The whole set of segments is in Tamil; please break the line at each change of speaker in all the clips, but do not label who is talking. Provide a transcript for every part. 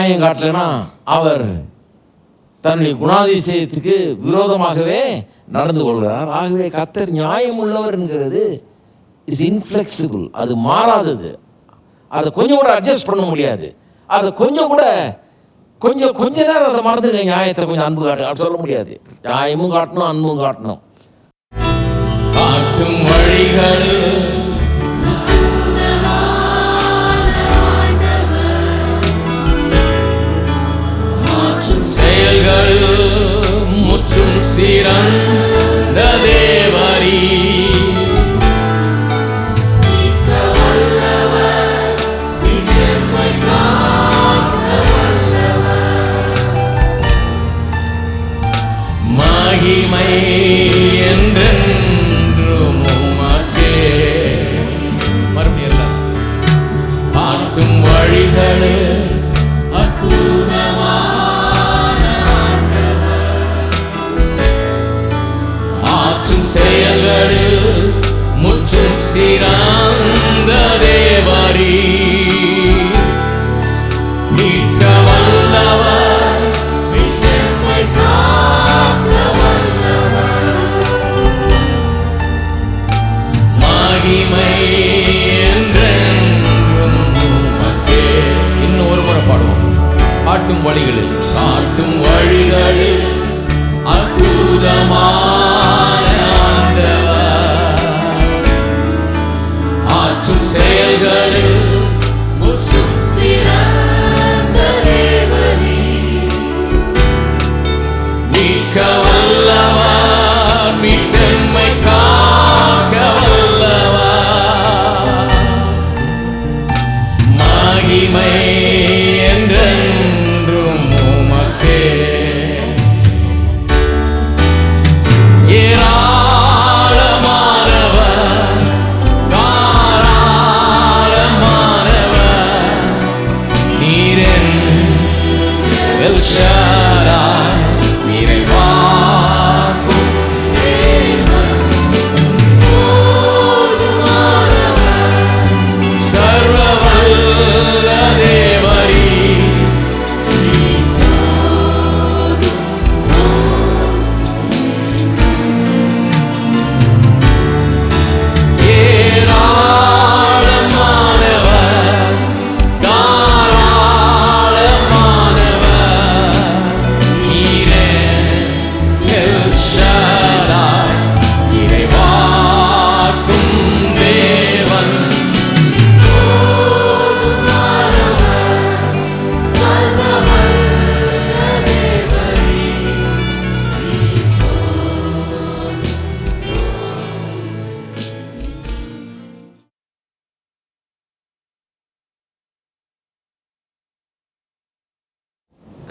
நியாயம் காட்டலைன்னா அவர் தன்னுடைய குணாதிசயத்துக்கு விரோதமாகவே நடந்து கொள்கிறார். ஆகவே கத்தர் நியாயம் உள்ளவர் என்கிறது இஸ் இன்ஃப்ளெக்சிபிள் அது மாறாதது. அதை கொஞ்சம் கூட அட்ஜஸ்ட் பண்ண முடியாது. அதை கொஞ்சம் கூட கொஞ்சம் கொஞ்ச நேரம் அதை மறந்துடுங்க நியாயத்தை கொஞ்சம் அன்பு காட்டு சொல்ல முடியாது. நியாயமும் காட்டணும் அன்பும் காட்டணும்.
காட்டும் வழிகள் செயல்கள் முற்றும் சிறந்த செயல்களில் முற்றும் சிறந்த தேவரி. மீட்க முறை பாடுவோம். காட்டும் வழிகளில் காட்டும் வழிகளில். மீட்டெம்மை காக்க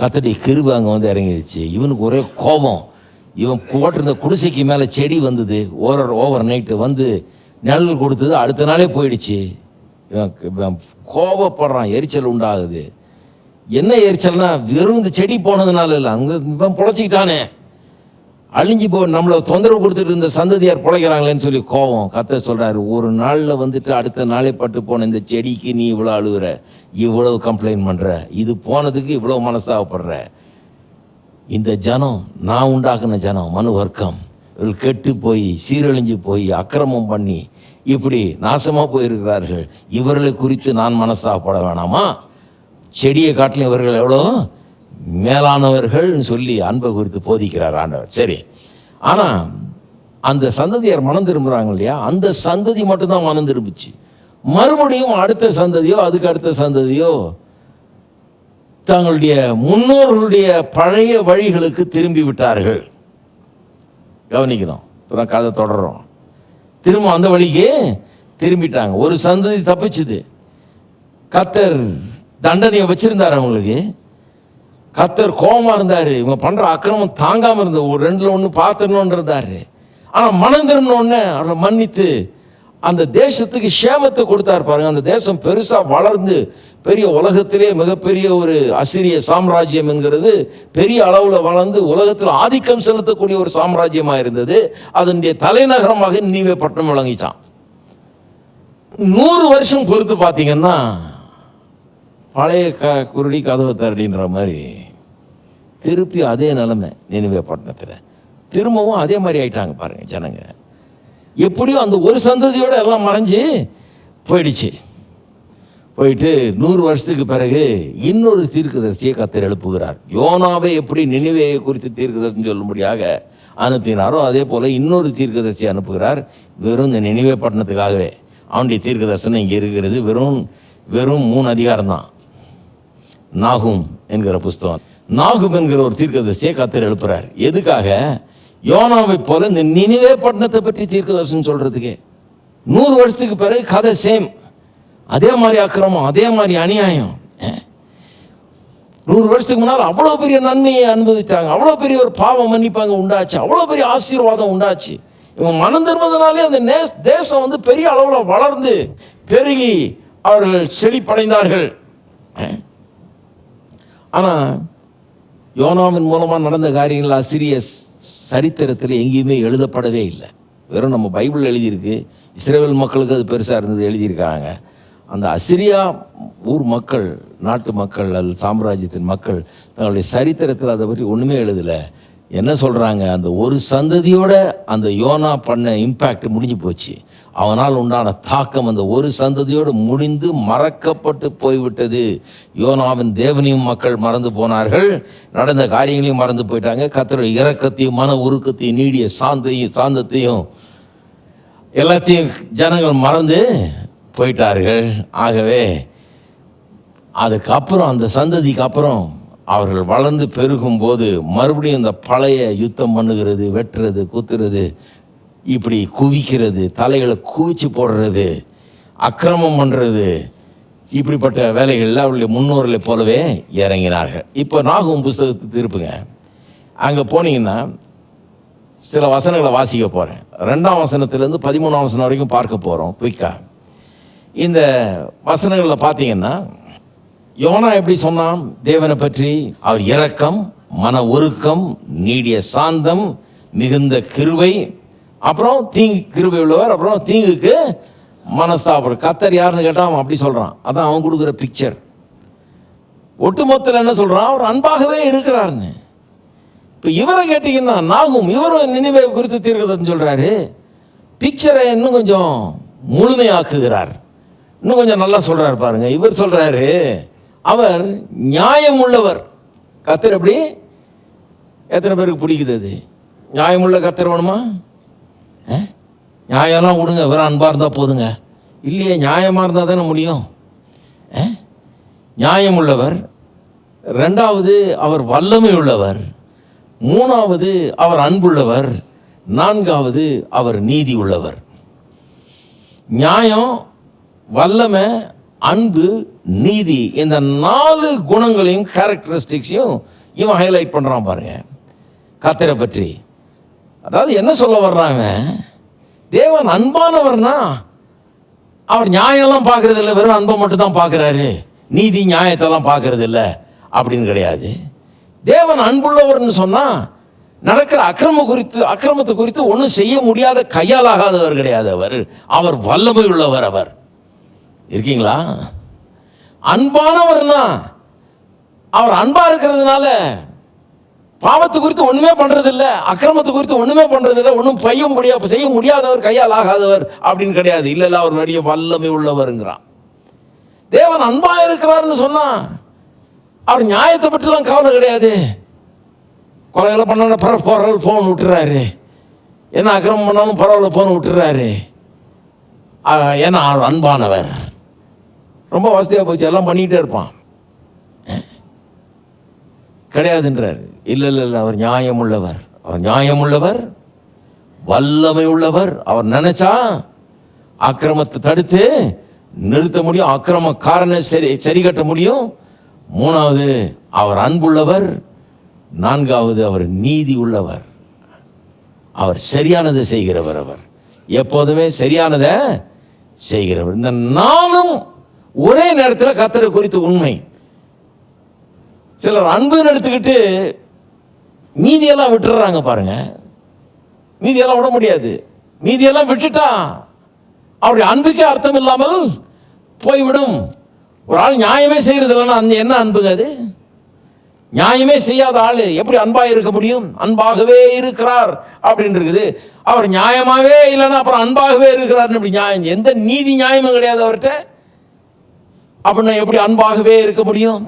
கத்தடி கிருபு அங்கே வந்து இறங்கிடுச்சு இவனுக்கு ஒரே கோபம். இவன் போட்டிருந்த குடிசைக்கு மேலே செடி வந்தது. ஓவர் ஓவர் நைட்டு வந்து நிழல் கொடுத்தது. அடுத்த நாளே போயிடுச்சு. இவன் கோபப்படுறான். எரிச்சல் உண்டாகுது. என்ன எரிச்சல்னா வெறும் இந்த செடி போனதுனால இல்லை. அங்கே இவன் பொழைச்சிக்கிட்டானே. அழிஞ்சு போ நம்மளை தொந்தரவு கொடுத்துட்டு இருந்த சந்ததியார் பிழைக்கிறாங்களேன்னு சொல்லி கோவம் கத்த சொல்கிறாரு ஒரு நாளில் வந்துட்டு அடுத்த நாளே பட்டு போன இந்த செடிக்கு நீ இவ்வளோ அழுகுற இவ்வளவு கம்ப்ளைண்ட் பண்ணுற இது போனதுக்கு இவ்வளோ மனஸ்தாபப்படுற. இந்த ஜனம் நான் உண்டாக்குன ஜனம் மனு வர்க்கம் கெட்டு போய் சீரழிஞ்சு போய் அக்கிரமம் பண்ணி இப்படி நாசமாக போயிருக்கிறார்கள். இவர்களை குறித்து நான் மனஸ்தாபப்பட வேணாமா? செடியை காட்டிலும் இவர்கள் எவ்வளோ? மேலானவர்கள்னு சொல்லி அன்பை குறித்து போதிக்கிறார் ஆண்டவர். சரி. ஆனால் அந்த சந்ததியார் மனம் திரும்புகிறாங்க இல்லையா? அந்த சந்ததி மட்டும்தான் மனம் திரும்பிச்சு. மறுபடியும் அடுத்த சந்ததியோ அதுக்கு அடுத்த சந்ததியோ தங்களுடைய முன்னோர்களுடைய பழைய வழிகளுக்கு திரும்பி விட்டார்கள். கவனிக்கணும். இப்போதான் கதை தொடர்றோம். திரும்ப அந்த வழிக்கு திரும்பிட்டாங்க. ஒரு சந்ததி தப்பிச்சுது. கத்தர் தண்டனையை வச்சுருந்தார் அவங்களுக்கு. கத்தர் கோபமாக இருந்தார். இவங்க பண்ணுற அக்கிரமம் தாங்காமல் இருந்தது. ஒரு ரெண்டில் ஒன்று பார்த்துடணும்னு ஆனால் மனம் திரும்பின அவரை மன்னித்து அந்த தேசத்துக்கு சேமத்தை கொடுத்தார் பாருங்க. அந்த தேசம் பெருசாக வளர்ந்து பெரிய உலகத்திலே மிகப்பெரிய ஒரு அசிரிய சாம்ராஜ்யம் என்கிறது. பெரிய அளவில் வளர்ந்து உலகத்தில் ஆதிக்கம் செலுத்தக்கூடிய ஒரு சாம்ராஜ்யமாக இருந்தது. அதனுடைய தலைநகரமாக நீவே பட்டணம் விளங்கிச்சான். நூறு வருஷம் பொறுத்து பார்த்தீங்கன்னா பழைய க குருடி கதவை தரடின்ற மாதிரி திருப்பி அதே நிலைமை நினைவே பட்டணத்தில் திரும்பவும் அதே மாதிரி ஆயிட்டாங்க பாருங்கள் ஜனங்கள் எப்படியோ அந்த ஒரு சந்ததியோடு எல்லாம் மறைஞ்சு போயிடுச்சு. போயிட்டு நூறு வருஷத்துக்கு பிறகு இன்னொரு தீர்க்கதரிசியை கத்தர் எழுப்புகிறார். யோனாவை எப்படி நினைவையை குறித்து தீர்க்கதரிசி சொல்லும்படியாக அனுப்பினாரோ அதே போல் இன்னொரு தீர்க்கதரிசி அனுப்புகிறார். வெறும் இந்த நினைவே பட்டணத்துக்காகவே. அவனுடைய தீர்க்க தரிசனம் இங்கே இருக்கிறது. வெறும் வெறும் மூணு அதிகாரம் தான். நாகும் என்கிற புஸ்தகம். நாகும் என்கிற ஒரு தீர்க்கதரிசியை கத்தர் எழுப்புறார். எதுக்காக? யோனாவை போல இந்த நினைவே பட்டணத்தை பற்றி தீர்க்கதரிசனம் சொல்கிறதுக்கு நூறு வருஷத்துக்கு பிறகு கதை சேம் அதே மாதிரி அக்கிரமம் அதே மாதிரி அநியாயம். நூறு வருஷத்துக்கு முன்னால் அவ்வளோ பெரிய நன்மையை அனுபவித்தாங்க. அவ்வளோ பெரிய ஒரு பாவம் மன்னிப்பாங்க உண்டாச்சு. அவ்வளோ பெரிய ஆசீர்வாதம் உண்டாச்சு. இவங்க மனம் திரும்பதுனாலே அந்த நே- தேசம் வந்து பெரிய அளவில் வளர்ந்து பெருகி அவர்கள் செழிப்படைந்தார்கள். ஆனால் யோனாவின் மூலமாக நடந்த காரியங்கள் அசிரிய சரித்திரத்தில் எங்கேயுமே எழுதப்படவே இல்லை. வெறும் நம்ம பைபிள் எழுதியிருக்கு. இஸ்ரேல் மக்களுக்கு அது பெருசாக இருந்தது எழுதியிருக்காங்க அந்த அசிரியா ஊர் மக்கள் நாட்டு மக்கள் அல்லது சாம்ராஜ்யத்தின் மக்கள் தங்களுடைய சரித்திரத்தில் அதை பற்றி ஒன்றுமே எழுதலை. என்ன சொல்கிறாங்க அந்த ஒரு சந்ததியோட அந்த யோனா பண்ண இம்பேக்ட் முடிஞ்சு போச்சு. அவனால் உண்டான தாக்கம் அந்த ஒரு சந்ததியோடு முடிந்து மறக்கப்பட்டு போய்விட்டது. யோனாவின் தேவனையும் மக்கள் மறந்து போனார்கள். நடந்த காரியங்களையும் மறந்து போயிட்டாங்க. கத்தருடைய இரக்கத்தையும் மன உருக்கத்தையும் நீடிய சாந்தையும் சாந்தத்தையும் எல்லாத்தையும் ஜனங்கள் மறந்து போயிட்டார்கள். ஆகவே அதுக்கப்புறம் அந்த சந்ததிக்கு அப்புறம் அவர்கள் வளர்ந்து பெருகும் போது மறுபடியும் இந்த பழைய யுத்தம் பண்ணுகிறது வெட்டுறது குத்துறது இப்படி குவிக்கிறது தலைகளை குவிச்சு போடுறது அக்கிரமம் பண்ணுறது இப்படிப்பட்ட வேலைகளில் அவருடைய முன்னோர்களை போலவே இறங்கினார்கள். இப்போ நாகும் புஸ்தகத்தை திருப்புங்க. அங்கே போனீங்கன்னா சில வசனங்களை வாசிக்க போகிறேன் ரெண்டாம் வசனத்திலேருந்து பதிமூணாம் வசனம் வரைக்கும் பார்க்க போகிறோம் குயிக்காக இந்த வசனங்களில் பார்த்தீங்கன்னா யோனா எப்படி சொன்னான்? தேவனை பற்றி அவர் இரக்கம் மன ஒருக்கம் நீடிய சாந்தம் மிகுந்த கிருவை அப்புறம் தீங்கு கிருபை உள்ளவர் அப்புறம் தீங்குக்கு மனஸ்தாபம் கத்தர் யாருன்னு கேட்டால் அவன் அப்படி சொல்கிறான் அதான் அவன் கொடுக்குற பிக்சர் ஒட்டுமொத்தத்தில் என்ன சொல்கிறான் அவர் அன்பாகவே இருக்கிறாருன்னு. இப்போ இவரை கேட்டிங்கன்னா நாகும் இவரும் நினைவை குறித்து தீர்க்கதன்னு சொல்கிறாரு பிக்சரை இன்னும் கொஞ்சம் முழுமையாக்குகிறார். இன்னும் கொஞ்சம் நல்லா சொல்கிறார் பாருங்க. இவர் சொல்கிறாரு அவர் நியாயம் உள்ளவர் கத்தர் எப்படி? எத்தனை பேருக்கு பிடிக்குது அது? நியாயமுள்ள கத்தர் வேணுமா? நியாயம்லாம் விடுங்க வெறும் அன்பாக இருந்தால் போதுங்க. இல்லையே நியாயமாக இருந்தால் தானே முடியும்? நியாயம் உள்ளவர் ரெண்டாவது அவர் வல்லமை உள்ளவர் மூணாவது அவர் அன்புள்ளவர் நான்காவது அவர் நீதி உள்ளவர். நியாயம் வல்லமை அன்பு நீதி இந்த நாலு குணங்களையும் கேரக்டரிஸ்டிக்ஸையும் இவன் ஹைலைட் பண்ணுறான் பாருங்கள் கத்திரை பற்றி. அதாவது என்ன சொல்ல வர்றாங்க? தேவன் அன்பானவர்னா அவர் நியாயம்லாம் பார்க்கறது இல்லை வெறும் அன்பை மட்டும் தான் பார்க்குறாரு. நீதி நியாயத்தெல்லாம் பார்க்கறது இல்லை அப்படின்னு கிடையாது. தேவன் அன்புள்ளவர்னு சொன்னால் நடக்கிற அக்கிரம குறித்து அக்கிரமத்தை குறித்து ஒன்றும் செய்ய முடியாத கையால் ஆகாதவர் கிடையாது அவர். அவர் வல்லமை உள்ளவர் அவர். இருக்கீங்களா? அன்பானவர்னா அவர் அன்பாக இருக்கிறதுனால பாவத்து குறித்து ஒண்ணுமே பண்றதில்ல அக்கிரமத்து குறித்து ஒண்ணுமே பண்றது ஒன்றும் பைய முடியாது செய்ய முடியாதவர் கையால் ஆகாதவர் அப்படின்னு கிடையாது. இல்ல இல்ல அவர் நிறைய வல்லமை உள்ளவருங்கிறான். தேவன் அன்பா இருக்கிறாருன்னு சொன்னா அவர் நியாயத்தை பற்றிலாம் கவலை கிடையாது. கொலைகளை பண்ண பர போன் விட்டுறாரு. என்ன அக்கிரமம் பண்ணாலும் பரவாயில்ல போன் விட்டுறாரு. ஏன்னா அவர் அன்பானவர். ரொம்ப வசதியாக போச்சு எல்லாம் பண்ணிக்கிட்டே இருப்பான். கிடையாதுன்றார். இல்லை இல்லை இல்லை அவர் நியாயம் உள்ளவர் அவர் நியாயம் உள்ளவர் வல்லமை உள்ளவர் அவர் நினைச்சா அக்கிரமத்தை தடுத்து நிறுத்த முடியும். அக்கிரமக்காரனை சரி சரி கட்ட முடியும். மூணாவது அவர் அன்புள்ளவர். நான்காவது அவர் நீதி உள்ளவர் அவர் சரியானதை செய்கிறவர் அவர். எப்போதுமே சரியானதை செய்கிறவர். இந்த நானும் ஒரே நேரத்தில் கத்தரை குறித்து உண்மை. சிலர் அன்புன்னு எடுத்துக்கிட்டு மீதியெல்லாம் விட்டுறாங்க பாருங்க. மீதியெல்லாம் விட முடியாது. மீதியெல்லாம் விட்டுட்டா அவருடைய அன்புக்கே அர்த்தம் இல்லாமல் போய்விடும். ஒரு ஆள் நியாயமே செய்கிறது இல்லைன்னா அந்த என்ன அன்புங்க அது? நியாயமே செய்யாத ஆள் எப்படி அன்பாக இருக்க முடியும்? அன்பாகவே இருக்கிறார் அப்படின்னு இருக்குது. அவர் நியாயமாகவே இல்லைன்னா அப்புறம் அன்பாகவே இருக்கிறார்னு இப்படி நியாயம்? எந்த நீதி நியாயமும் கிடையாது அவர்கிட்ட. அப்படின்னா எப்படி அன்பாகவே இருக்க முடியும்?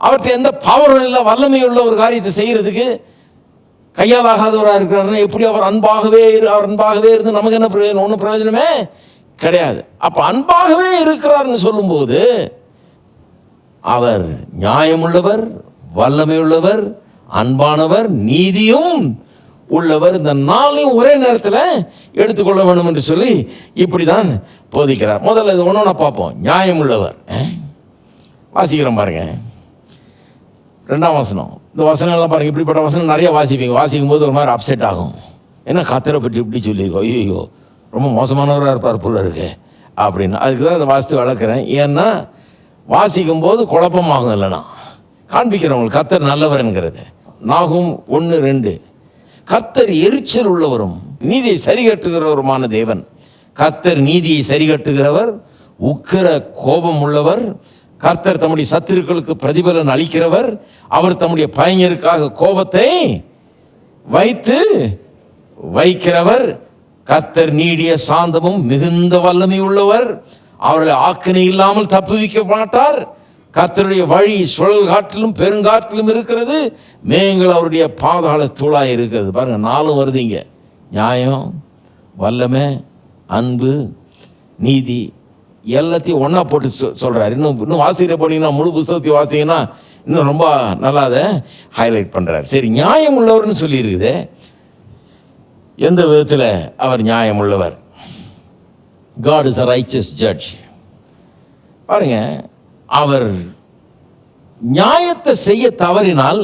அவர்கிட்ட எந்த பவரும் இல்லை வல்லமை உள்ள ஒரு காரியத்தை செய்கிறதுக்கு கையால் ஆகாதவராக எப்படி அவர் அன்பாகவே இரு அவர் அன்பாகவே இருந்து நமக்கு என்ன பிரயோஜனம்? ஒன்றும் பிரயோஜனமே கிடையாது. அப்போ அன்பாகவே இருக்கிறார்னு சொல்லும்போது அவர் நியாயமுள்ளவர் வல்லமை உள்ளவர் அன்பானவர் நீதியும் உள்ளவர் இந்த நாளையும் ஒரே நேரத்தில் எடுத்துக்கொள்ள வேண்டும் என்று சொல்லி இப்படிதான் போதிக்கிறார். முதல்ல இது ஒன்று பார்ப்போம். நியாயம் உள்ளவர் வாசிக்கிறோம் பாருங்கள் ரெண்டாம் வசனம். இந்த வசனம்லாம் பாருங்கள் இப்படிப்பட்ட வசனம் நிறைய வாசிப்பீங்க. வாசிக்கும் போது ஒரு மாதிரி அப்செட் ஆகும். என்ன கத்தரை பற்றி இப்படி சொல்லியிருக்கோம்? ஐயோ ரொம்ப மோசமானவராக இருப்பார் புள்ள இருக்கு அப்படின்னு. அதுக்கு தான் அதை வாசித்து வளர்க்குறேன். ஏன்னா வாசிக்கும் போது குழப்பமாகும் இல்லைனா காண்பிக்கிறவங்களுக்கு கத்தர் நல்லவருங்கிறது நாகும் ஒன்று ரெண்டு. கத்தர் எரிச்சல் உள்ளவரும் நீதியை சரிகட்டுகிறவருமான தேவன். கத்தர் நீதியை சரிகட்டுகிறவர் உக்கிர கோபம் உள்ளவர் கர்த்தர் தம்முடைய சத்துருக்களுக்கு பிரதிபலன் அளிக்கிறவர். அவர் தம்முடைய பையனருக்காக கோபத்தை வைத்து வைக்கிறவர். கர்த்தர் நீடிய சாந்தமும் மிகுந்த வல்லமை உள்ளவர். அவர்களை ஆக்கினை இல்லாமல் தப்புவிக்க மாட்டார். கர்த்தருடைய வழி சுழல் காற்றிலும் பெருங்காற்றிலும் இருக்கிறது. மேங்கள் அவருடைய பாதாள தூளாக இருக்கிறது. பாருங்கள் நாளும் வருதுங்க நியாயம் வல்லமை அன்பு நீதி எல்லாத்தையும் ஒன்றா போட்டு சொ சொல்கிறார் இன்னும் இன்னும் வாசிக்கிற போனீங்கன்னா முழு புஸ்தகத்தையும் வாசிங்கன்னா இன்னும் ரொம்ப நல்லா அதை ஹைலைட் பண்ணுறார் சரி நியாயம் உள்ளவர்னு சொல்லியிருக்குது. எந்த விதத்தில் அவர் நியாயம் உள்ளவர்? God is a righteous judge பாருங்க அவர் நியாயத்தை செய்ய தவறினால்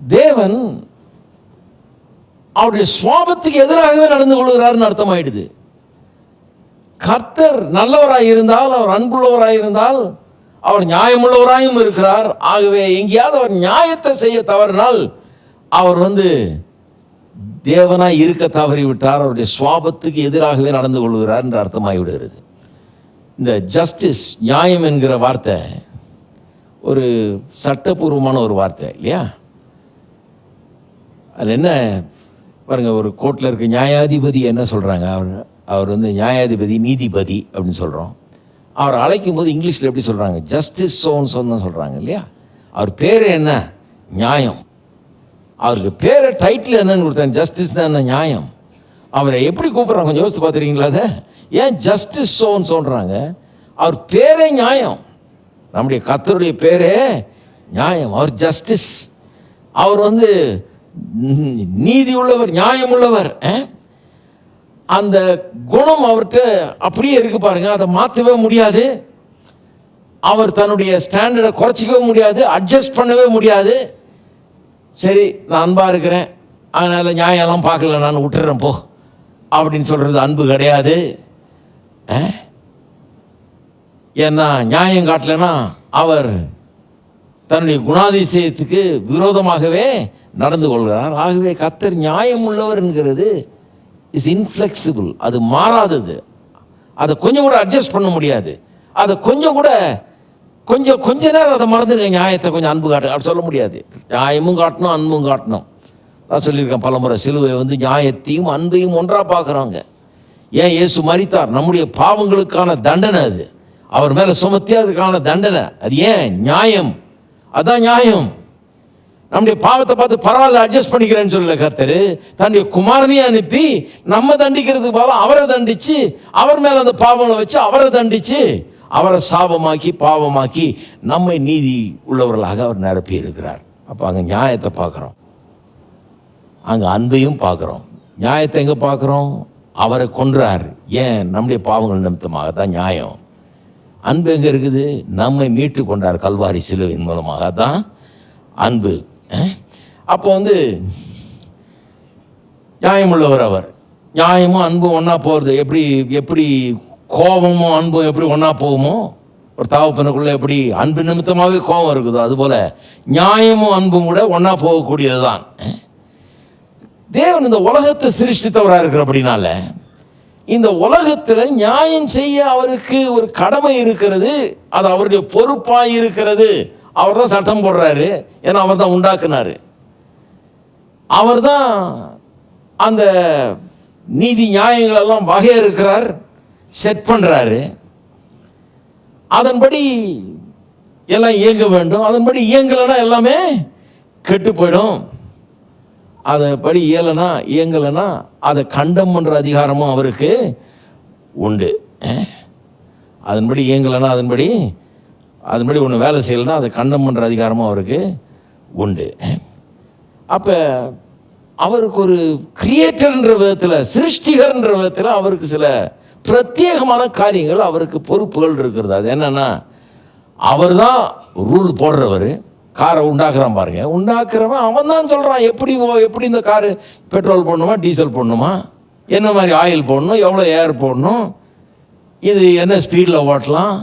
தேவன் அவருடைய சுவாபத்துக்கு எதிராகவே நடந்து கொள்கிறார்னு அர்த்தமாயிடுது. கர்த்தர் நல்லவராய் இருந்தால் அவர் அன்புள்ளவராய் இருந்தால் அவர் நியாயமுள்ளவராயும் இருக்கிறார். ஆகவே எங்கேயாவது அவர் நியாயத்தை செய்ய தவறினால் அவர் வந்து தேவனாய் இருக்க தவறிவிட்டார். அவருடைய சுவாபத்துக்கு எதிராகவே நடந்து கொள்கிறார் என்று அர்த்தமாகிவிடுகிறது. இந்த ஜஸ்டிஸ் நியாயம் என்கிற வார்த்தை ஒரு சட்டபூர்வமான ஒரு வார்த்தை இல்லையா? அது என்ன? பாருங்க ஒரு கோர்ட்டில் இருக்க நியாயாதிபதி என்ன சொல்கிறாங்க அவர் அவர் வந்து நியாயாதிபதி நீதிபதி அப்படின்னு சொல்கிறோம் அவர் அழைக்கும் போது இங்கிலீஷில் எப்படி சொல்கிறாங்க ஜஸ்டிஸ் சோன் சோன் தான் சொல்கிறாங்க இல்லையா? அவர் பேர் என்ன? நியாயம். அவருக்கு பேரை டைட்டில் என்னன்னு கொடுத்தாங்க ஜஸ்டிஸ் தான் என்ன? நியாயம். அவரை எப்படி கூப்பிட்றாங்க? கொஞ்சம் யோசித்து பார்த்துருக்கீங்களா அதை? ஏன் ஜஸ்டிஸ் சோன்னு சொல்கிறாங்க அவர் பேரே நியாயம். நம்முடைய கத்தருடைய பேரே நியாயம். அவர் ஜஸ்டிஸ் அவர் வந்து நீதி உள்ளவர் நியாயம் உள்ளவர் அந்த குணம் அவர்கிட்ட அப்படியே இருக்கு பாருங்க. அதை மாற்றவே முடியாது. அவர் தன்னுடைய ஸ்டாண்டர்டை குறைச்சிக்கவே முடியாது. அட்ஜஸ்ட் பண்ணவே முடியாது. சரி நான் அன்பாக இருக்கிறேன். அதனால் நியாயம்லாம் பார்க்கல. நான் விட்டுறேன் போ. அப்படின்னு சொல்கிறது அன்பு கிடையாது. ஆ? ஏன்னா நியாயம் காட்டலைன்னா அவர் தன்னுடைய குணாதிசயத்துக்கு விரோதமாகவே நடந்து கொள்கிறார். ஆகவே கத்தர் நியாயம் உள்ளவர் என்கிறது. இஸ் இன்ஃப்ளெக்சிபிள் அது மாறாதது. அதை கொஞ்சம் கூட அட்ஜஸ்ட் பண்ண முடியாது. அதை கொஞ்சம் கூட கொஞ்சம் கொஞ்ச நேரம் அதை மறந்துடுங்க நியாயத்தை கொஞ்சம் அன்பு காட்டு. அப்படி சொல்ல முடியாது. நியாயமும் காட்டணும் அன்பும் காட்டணும். நான் சொல்லியிருக்கேன் பலமுறை சிலுவை வந்து நியாயத்தையும் அன்பையும் ஒன்றாக பார்க்குறாங்க ஏன் இயேசு மரித்தார்? நம்முடைய பாவங்களுக்கான தண்டனை அது. அவர் மேலே சுமத்தி அதுக்கான தண்டனை. அது ஏன்? நியாயம். அதான் நியாயம். நம்முடைய பாவத்தை பார்த்து பரவாயில்ல அட்ஜஸ்ட் பண்ணிக்கிறேன்னு சொல்லல கர்த்தர். தன்னுடைய குமாரனையும் அனுப்பி நம்ம தண்டிக்கிறதுக்கு பதிலா அவரை தண்டிச்சு அவர் மேலே அந்த பாவங்களை வச்சு அவரை தண்டிச்சு அவரை சாபமாக்கி பாவமாக்கி நம்மை நீதி உள்ளவர்களாக அவர் நிரப்பி இருக்கிறார். அப்போ அங்கே நியாயத்தை பார்க்குறோம். அங்கே அன்பையும் பார்க்குறோம். நியாயத்தை எங்கே பார்க்குறோம்? அவரை கொன்றார். ஏன்? நம்முடைய பாவங்கள் நிமித்தமாக தான் நியாயம். அன்பு எங்கே இருக்குது? நம்மை மீட்டு கொண்டார் கல்வாரி சிலுவின் மூலமாக தான் அன்பு. அப்போ வந்து நியாயமுள்ளவர் அவர். நியாயமும் அன்பும் ஒன்றா போகிறது எப்படி எப்படி கோபமும் அன்பும் எப்படி ஒன்றா போகுமோ ஒரு தாவப்பனுக்குள்ளே எப்படி அன்பு நிமித்தமாகவே கோபம் இருக்குதோ அதுபோல் நியாயமும் அன்பும் கூட ஒன்றா போகக்கூடியது தான் தேவன் இந்த உலகத்தை சிருஷ்டித்தவராக இருக்கிறபடினால இந்த உலகத்தில் நியாயம் செய்ய அவருக்கு ஒரு கடமை இருக்கிறது அது அவருடைய பொறுப்பாக இருக்கிறது. அவர் தான் சட்டம் போடுறாரு. ஏன்னா அவர் தான் உண்டாக்குனாரு. அவர் தான் அந்த நீதி நியாயங்களெல்லாம் வகையறுக்கிறார் செட் பண்ணுறாரு அதன்படி எல்லாம் இயங்க வேண்டும். அதன்படி இயங்கலைன்னா எல்லாமே கெட்டு போயிடும். அதை படி இயலைனா இயங்கலைன்னா அதை கண்டம் பண்ணுற அதிகாரமும் அவருக்கு உண்டு. அதன்படி இயங்கலைன்னா அதன்படி அதன்படி ஒன்று வேலை செய்யலைன்னா அதை கண்டம் பண்ணுற அதிகாரமும் அவருக்கு உண்டு. அப்போ அவருக்கு ஒரு கிரியேட்டர்ன்ற விதத்தில் சிருஷ்டிகர்ன்ற விதத்தில் அவருக்கு சில பிரத்யேகமான காரியங்கள் அவருக்கு பொறுப்புகள் இருக்கிறது. அது என்னென்னா அவர் தான் ரூல் போடுறவர். காரை உண்டாக்குறான் பாருங்க. உண்டாக்குறவன் அவன் தான் சொல்கிறான் எப்படி ஓ- எப்படி இந்த காரு பெட்ரோல் போடணுமா டீசல் போடணுமா? என்ன மாதிரி ஆயில் போடணும் எவ்வளோ ஏர் போடணும்? இது என்ன ஸ்பீடில் ஓட்டலாம்?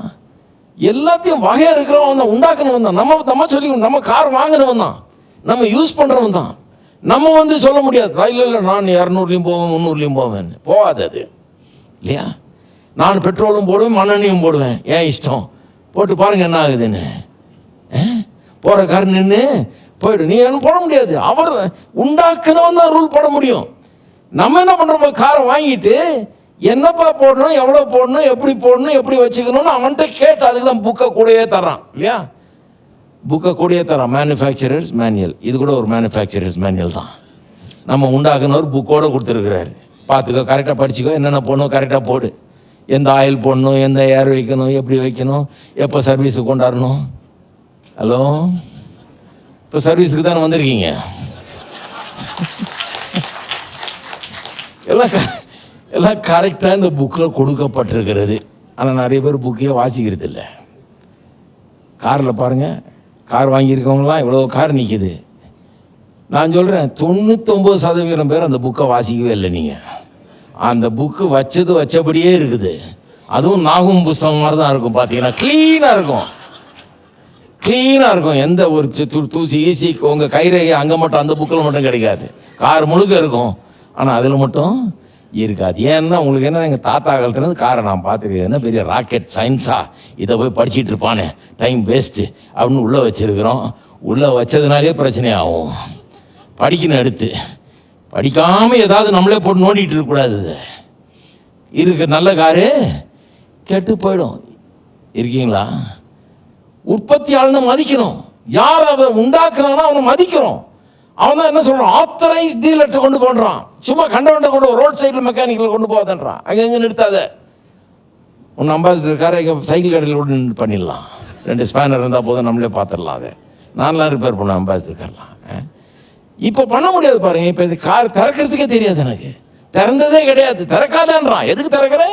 எல்லாத்தையும் வகையாக இருக்கிறவன் தான் உண்டாக்குனவன் தான். நம்ம நம்ம சொல்லி நம்ம கார் வாங்கினவன் தான். நம்ம யூஸ் பண்ணுறவன் தான். நம்ம வந்து சொல்ல முடியாது. இல்லை இல்லை நான் இரநூறுலையும் போவேன் முந்நூறுலையும் போவேன். போகாது அது. இல்லையா? நான் பெட்ரோலும் போடுவேன் மண்ணெண்ணையும் போடுவேன். ஏன் இஷ்டம்? போட்டு பாருங்கள் என்ன ஆகுதுன்னு. போகிற கார் நின்று போயிடும். நீ என்ன போட முடியாது. அவர் உண்டாக்குனவன் தான் ரூல் போட முடியும். நம்ம என்ன பண்ணுறோம் காரை வாங்கிட்டு என்னப்பா போடணும் எவ்வளோ போடணும் எப்படி போடணும் எப்படி வச்சுக்கணும்னு அவன்கிட்ட கேட்டு அதுக்கு தான் புக்கை கூடயே தர்றான் இல்லையா? புக்கை கூடயே தரான் மேனுஃபேக்சரர்ஸ் மேனுவல் இது கூட ஒரு மேனுஃபேக்சரர்ஸ் மேனுவல் தான். நம்ம உண்டாக்குனவர் புக்கோடு கொடுத்துருக்குறாரு. பார்த்துக்கோ கரெக்டாக படிச்சுக்கோ என்னென்ன போடணும் கரெக்டாக போடு. எந்த ஆயில் போடணும் எந்த ஏர் வைக்கணும் எப்படி வைக்கணும் எப்போ சர்வீஸுக்கு கொண்டாடணும்? ஹலோ இப்போ சர்வீஸுக்கு தானே வந்திருக்கீங்க? எல்லாம் எல்லாம் கரெக்டாக இந்த புக்கில் கொடுக்கப்பட்டிருக்கிறது. ஆனால் நிறைய பேர் புக்கையே வாசிக்கிறது இல்லை காரில் பாருங்கள் கார் வாங்கியிருக்கவங்களாம் இவ்வளோ கார் நிற்கிது நான் சொல்கிறேன் தொண்ணூத்தொம்பது சதவீதம் பேர் அந்த புக்கை வாசிக்கவே இல்லை நீங்கள் அந்த புக்கு வச்சது வச்சபடியே இருக்குது. அதுவும் நாகும் புஸ்தகம் மாதிரி தான் இருக்கும் பார்த்தீங்கன்னா க்ளீனாக இருக்கும். க்ளீனாக இருக்கும். எந்த ஒரு து- தூசி ஈசி உங்கள் கைரேகை அங்கே மட்டும் அந்த புக்கில் மட்டும் கிடைக்காது. கார் முழுக்க இருக்கும். ஆனால் அதில் மட்டும் இருக்காது. ஏன்னா உங்களுக்கு என்ன எங்கள் தாத்தா காலத்துலேருந்து காரை நான் பார்த்துருக்கேன். என்ன பெரிய ராக்கெட் சயின்ஸா இதை போய் படிச்சுட்டு இருப்பானே. டைம் வேஸ்ட்டு அப்படின்னு உள்ளே வச்சிருக்கிறோம். உள்ளே வச்சதுனாலே பிரச்சனை ஆகும். படிக்கணும் எடுத்து. படிக்காமல் ஏதாவது நம்மளே போட்டு நோண்டிட்டு இருக்கக்கூடாது இதை. இருக்கு நல்ல காரு. கெட்டு போயிடும். இருக்கீங்களா? உற்பத்தியாளனை மதிக்கணும். யார் அதை உண்டாக்குறானோ அவனை மதிக்கிறோம். அவன் தான் என்ன சொல்றான்? ஆத்தரைஸ் டீலர்ட்ட கொண்டு போன்றான். சும்மா கண்டவன்ட்ட கொண்டு ரோட் சைடில் மெக்கானிக்கில் கொண்டு போகாதன்றான். அங்கே எங்கே நிறுத்தாத. உன் அம்பாசிடர் காரை சைக்கிள் கடையில் கூட நின்று பண்ணிடலாம். ரெண்டு ஸ்பேனர் இருந்தால் போதும் நம்மளே பார்த்துடலாம் அது. நான்லாம் ரிப்பேர் பண்ண அம்பாசிடர் கார்லாம் இப்போ பண்ண முடியாது பாருங்க. இப்போ இது கார் திறக்கிறதுக்கே தெரியாது எனக்கு. திறந்ததே கிடையாது. திறக்காதன்றான். எதுக்கு திறக்கிற?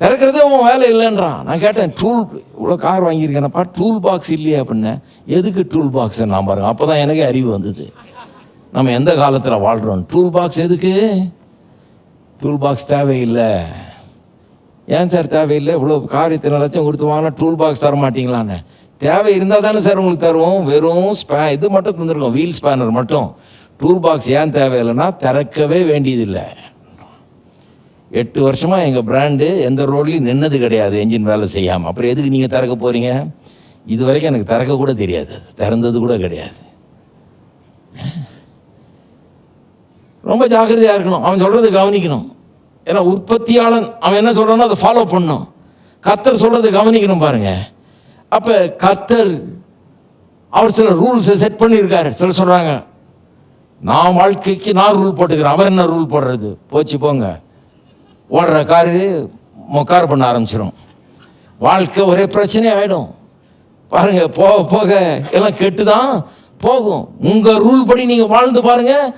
திறக்கிறதே உன் வேலை இல்லைன்றான். நான் கேட்டேன் டூல் இவ்வளோ கார் வாங்கியிருக்கேனப்பா டூல் பாக்ஸ் இல்லையா அப்படின்னேன் எதுக்கு டூல் பாக்ஸ் நான் பாருங்க. அப்போ தான் எனக்கு அறிவு வந்தது. நம்ம எந்த காலத்தில் வாழ்கிறோம் டூல் பாக்ஸ் எதுக்கு? டூல் பாக்ஸ் தேவையில்லை. ஏன் சார் தேவையில்லை? இவ்வளோ கார் இத்தனை லட்சம் கொடுத்து வாங்கினா டூல் பாக்ஸ் தர மாட்டிங்களான்னு. தேவை இருந்தால் தானே சார் உங்களுக்கு தருவோம். வெறும் ஸ்பே இது மட்டும் தந்துருக்கோம். வீல் ஸ்பேனர் மட்டும். டூல் பாக்ஸ் ஏன் தேவையில்லைன்னா திறக்கவே வேண்டியதில்லை. எட்டு வருஷமாக எங்கள் பிராண்டு எந்த ரோட்லையும் நின்னது கிடையாது என்ஜின் வேலை செய்யாமல் அப்புறம் எதுக்கு நீங்கள் திறக்க போகிறீங்க இது வரைக்கும் எனக்கு திறக்க கூட தெரியாது. திறந்தது கூட கிடையாது. ரொம்ப ஜாக்கிரதையாக இருக்கணும். அவன் சொல்கிறத கவனிக்கணும். ஏன்னா உற்பத்தியாளன் அவன் என்ன சொல்கிறானோ அதை ஃபாலோ பண்ணும் கத்தர் சொல்கிறத கவனிக்கணும் பாருங்கள் அப்போ கத்தர் அவர் சில ரூல்ஸை செட் பண்ணியிருக்காரு. சில சொல்கிறாங்க நான் வாழ்க்கைக்கு நான் ரூல் போட்டுக்கிறேன். அவர் என்ன ரூல் போடுறது? போச்சு போங்க. ஓடுற காரு மொக்கார் பண்ண ஆரம்பிச்சிடும் வாழ்க்கை ஒரே பிரச்சனை ஆகிடும் பாருங்கள் போக போக எல்லாம் கெட்டு தான் போகும். உங்கள் ரூல் படி நீங்கள் வாழ்ந்து பாருங்கள்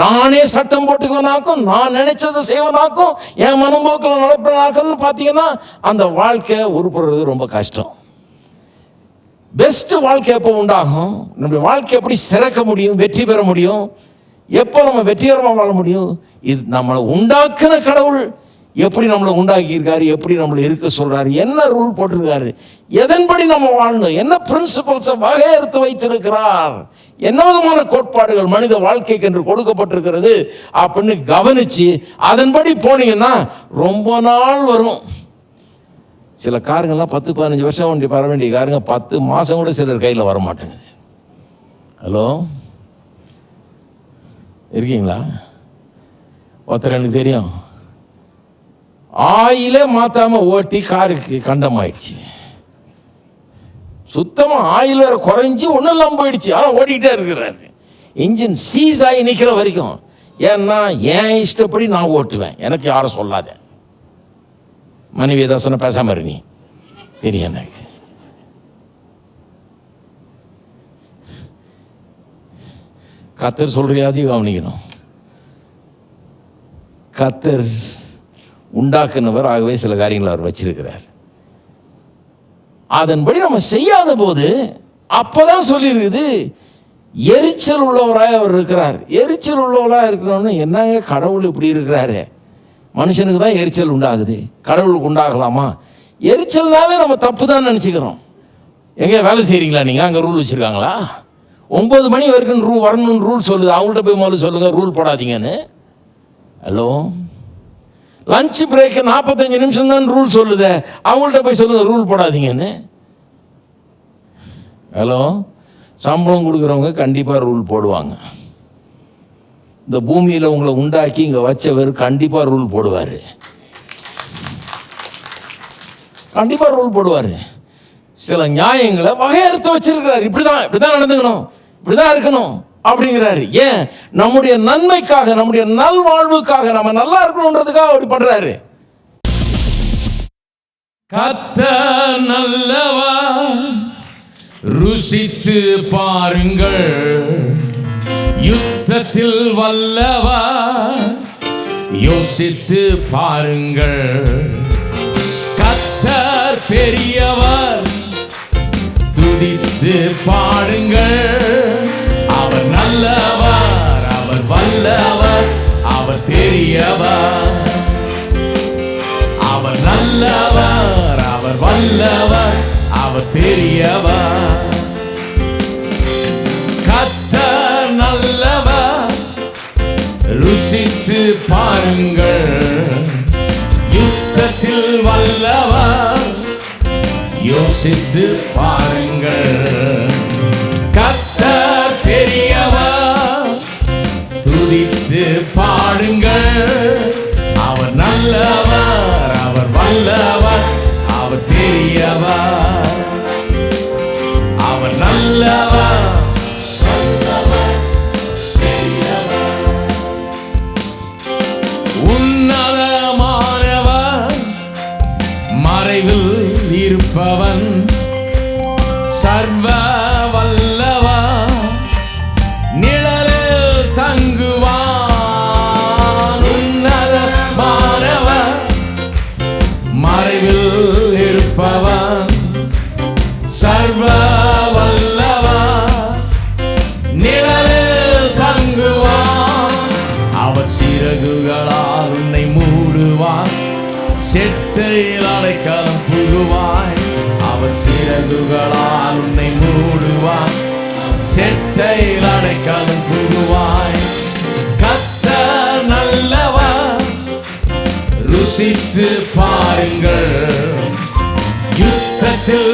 நானே சட்டம் போட்டுக்குவனாக்கும் நான் நினைச்சதை செய்வனாக்கும் என் மனம்போக்கில் நடப்பனாக்கும்னு பார்த்தீங்கன்னா அந்த வாழ்க்கை உருப்படுறது ரொம்ப கஷ்டம். பெஸ்ட்டு வாழ்க்கை எப்போ உண்டாகும்? நம்முடைய வாழ்க்கை எப்படி சிறக்க முடியும் வெற்றி பெற முடியும்? எப்போ நம்ம வெற்றிகரமாக வாழ முடியும்? இது நம்மளை உண்டாக்குன கடவுள். எப்படி நம்மளை உண்டாக்கியிருக்காரு எப்படி நம்மளை இருக்க சொல்கிறாரு என்ன ரூல் போட்டிருக்காரு எதன்படி நம்ம வாழணும் என்ன பிரின்சிபல்ஸை வகையறுத்து வைத்திருக்கிறார் என்ன விதமான கோட்பாடுகள் மனித வாழ்க்கைக்கு என்று கொடுக்கப்பட்டிருக்கிறது அப்படின்னு கவனிச்சு அதன்படி போனீங்கன்னா ரொம்ப நாள் வரும். சில காருங்கள்லாம் பத்து பதினஞ்சு வருஷம் வண்டி வர வேண்டிய காருங்க பத்து மாதம் கூட சிலர் கையில் வர மாட்டேங்குது. ஹலோ? இருக்கீங்களா? ஒருத்தர் எனக்கு தெரியும். ஆயிலே மாற்றாமல் ஓட்டி காருக்கு கண்டமாயிடுச்சு. சுத்தமாக ஆயில் வேற குறைஞ்சி ஒன்றும் இல்லாமல் போயிடுச்சு. ஆனால் ஓட்டிக்கிட்டே இருக்கிறாரு. இன்ஜின் சீஸ் ஆகி நிற்கிற வரைக்கும். ஏன்னா என் இஷ்டப்படி நான் ஓட்டுவேன். எனக்கு யாரும் சொல்லாத. மனைவி ஏதாவது சொன்ன பேசாமல் இரு நீ. தெரியும் எனக்கு. கத்தர் சொல்றியாதையும் கவனிக்கணும். கத்தர் உண்டாக்குனவர் ஆகவே சில காரியங்களை அவர் வச்சிருக்கிறார். அதன்படி நம்ம செய்யாத போது அப்போதான் சொல்லியிருக்குது எரிச்சல் உள்ளவராக அவர் இருக்கிறார். எரிச்சல் உள்ளவராக இருக்கணும்னு என்னங்க கடவுள் இப்படி இருக்கிறாரு? மனுஷனுக்கு தான் எரிச்சல் உண்டாகுது. கடவுளுக்கு உண்டாகலாமா? எரிச்சல்னாலே நம்ம தப்பு தான் நினச்சிக்கிறோம். எங்கே வேலை செய்கிறீங்களா நீங்கள் அங்கே ரூல் வச்சுருக்காங்களா? ஒம்பது மணி வரைக்கும் ரூ வரணும்னு ரூல் சொல்லுது. அவங்கள்ட்ட போய் முதல்ல சொல்லுங்கள் ரூல் போடாதீங்கன்னு. ஹலோ லஞ்ச் பிரேக்கு நாற்பத்தஞ்சு நிமிஷம் தான் ரூல் சொல்லுது. அவங்கள்ட்ட போய் சொல்லுங்க ரூல் போடாதீங்கன்னு. ஹலோ சம்பளம் கொடுக்குறவங்க கண்டிப்பாக ரூல் போடுவாங்க. இந்த பூமியில் உங்களை உண்டாக்கி இங்கே வச்சவர் கண்டிப்பாக ரூல் போடுவார். கண்டிப்பாக ரூல் போடுவார். சில நியாயங்களை வகையறுத்து வச்சிருக்கிறார். இப்படி தான் நடந்துக்கணும். இப்படிதான் இருக்கணும். அப்படிங்கிறாரு. ஏன்? நம்முடைய நன்மைக்காக நம்முடைய நல்வாழ்வுக்காக நம்ம நல்லா இருக்கணுன்றதுக்காக அப்படி பண்றாரு.
கத்த நல்லவா? ருசித்து பாருங்கள். யுத்தத்தில் வல்லவா? யோசித்து பாருங்கள். கத்தர் பெரியவர் துதித்து பாடுங்கள். அவர் நல்லவர் அவர் வல்லவர் அவர் பெரியவர். அவர் நல்லவர் அவர் வல்லவர் அவர் பெரியவர். கத்தர் நல்லவர் ருசித்து பாருங்கள். யுத்தத்தில் வல்லவர் யோசித்து பாருங்கள். பாடுங்கள். அவர் நல்லவர் அவர் வல்லவர் அவர் பெரியவர். அவர் நல்லவர் உன்னதமானவர் மறைவில் இருப்பவன். பாருங்கள். யுத்தத்தில்